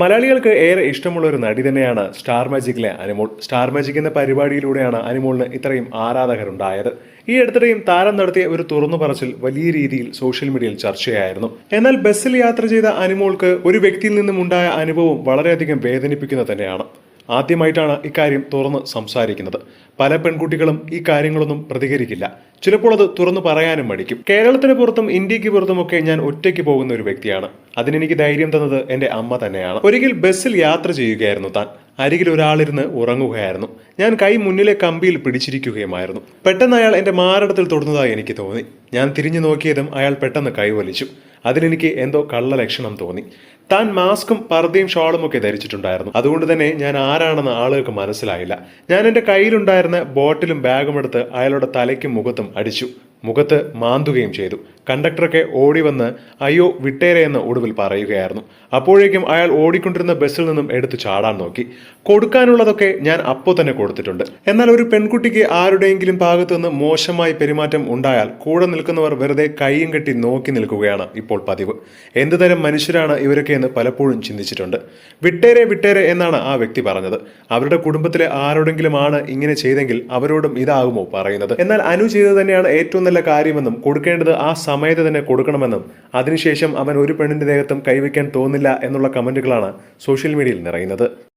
മലയാളികൾക്ക് ഏറെ ഇഷ്ടമുള്ള ഒരു നടി തന്നെയാണ് സ്റ്റാർ മാജിക്കിലെ അനിമോൾ. സ്റ്റാർ മാജിക് എന്ന പരിപാടിയിലൂടെയാണ് അനുമോളിന് ഇത്രയും ആരാധകരുണ്ടായത്. ഈ അടുത്തിടെയും താരം നടത്തിയ ഒരു തുറന്നു പറച്ചിൽ വലിയ രീതിയിൽ സോഷ്യൽ മീഡിയയിൽ ചർച്ചയായിരുന്നു. എന്നാൽ ബസ്സിൽ യാത്ര ചെയ്ത അനിമോൾക്ക് ഒരു വ്യക്തിയിൽ നിന്നും ഉണ്ടായ അനുഭവം വളരെയധികം വേദനിപ്പിക്കുന്ന തന്നെയാണ്. ആദ്യമായിട്ടാണ് ഇക്കാര്യം തുറന്ന് സംസാരിക്കുന്നത്. പല പെൺകുട്ടികളും ഈ കാര്യങ്ങളൊന്നും പ്രതികരിക്കില്ല. ചിലപ്പോൾ അത് തുറന്നു പറയാനും മടിക്കും. കേരളത്തിന് പുറത്തും ഇന്ത്യയ്ക്ക് പുറത്തുമൊക്കെ ഞാൻ ഒറ്റയ്ക്ക് പോകുന്ന ഒരു വ്യക്തിയാണ്. അതിനെനിക്ക് ധൈര്യം തന്നത് എന്റെ അമ്മ തന്നെയാണ്. ഒരിക്കൽ ബസ്സിൽ യാത്ര ചെയ്യുകയായിരുന്നു താൻ. അരികിൽ ഒരാളിരുന്ന് ഉറങ്ങുകയായിരുന്നു. ഞാൻ കൈ മുന്നിലെ കമ്പിയിൽ പിടിച്ചിരിക്കുകയുമായിരുന്നു. പെട്ടെന്ന് അയാൾ എന്റെ മാരടത്തിൽ തൊടുന്നതായി എനിക്ക് തോന്നി. ഞാൻ തിരിഞ്ഞു നോക്കിയതും അയാൾ പെട്ടെന്ന് കൈവലിച്ചു അതിലെനിക്ക് എന്തോ കള്ള ലക്ഷണം തോന്നി. താൻ മാസ്കും പർദ്ദയും ഷാളും ഒക്കെ ധരിച്ചിട്ടുണ്ടായിരുന്നു. അതുകൊണ്ട് തന്നെ ഞാൻ ആരാണെന്ന് ആളുകൾക്ക് മനസ്സിലായില്ല. ഞാൻ എന്റെ കയ്യിലുണ്ടായിരുന്ന ബോട്ടിലും ബാഗും എടുത്ത് അയാളുടെ തലയ്ക്കും മുഖത്തും അടിച്ചു. മുഖത്ത് മാന്തുകയും ചെയ്തു. കണ്ടക്ടറൊക്കെ ഓടി വന്ന് അയ്യോ വിട്ടേരെ എന്ന് ഒടുവിൽ പറയുകയായിരുന്നു. അപ്പോഴേക്കും അയാൾ ഓടിക്കൊണ്ടിരുന്ന ബസ്സിൽ നിന്നും എടുത്തു ചാടാൻ നോക്കി. കൊടുക്കാനുള്ളതൊക്കെ ഞാൻ അപ്പോൾ തന്നെ കൊടുത്തിട്ടുണ്ട്. എന്നാൽ ഒരു പെൺകുട്ടിക്ക് ആരുടെയെങ്കിലും ഭാഗത്തു നിന്ന് മോശമായി പെരുമാറ്റം ഉണ്ടായാൽ കൂടെ നിൽക്കുന്നവർ വെറുതെ കൈയും കെട്ടി നോക്കി നിൽക്കുകയാണ് ഇപ്പോൾ പതിവ്. എന്തുതരം മനുഷ്യരാണ് ഇവരൊക്കെ എന്ന് പലപ്പോഴും ചിന്തിച്ചിട്ടുണ്ട്. വിട്ടേരെ വിട്ടേരെ എന്നാണ് ആ വ്യക്തി പറഞ്ഞത്. അവരുടെ കുടുംബത്തിലെ ആരോടെങ്കിലും ആണ് ഇങ്ങനെ ചെയ്തെങ്കിൽ അവരോടും ഇതാകുമോ പറയുന്നത്. എന്നാൽ അനു ചെയ്തത് തന്നെയാണ് ഏറ്റവും നല്ല കാര്യമെന്നും കൊടുക്കേണ്ടത് ആ സമയത്ത് തന്നെ കൊടുക്കണമെന്നും അതിനുശേഷം അവൻ ഒരു പെണ്ണിന്റെ ദേഹത്തും കൈവയ്ക്കാൻ തോന്നില്ല എന്നുള്ള കമന്റുകളാണ് സോഷ്യൽ മീഡിയയിൽ നിറയുന്നത്.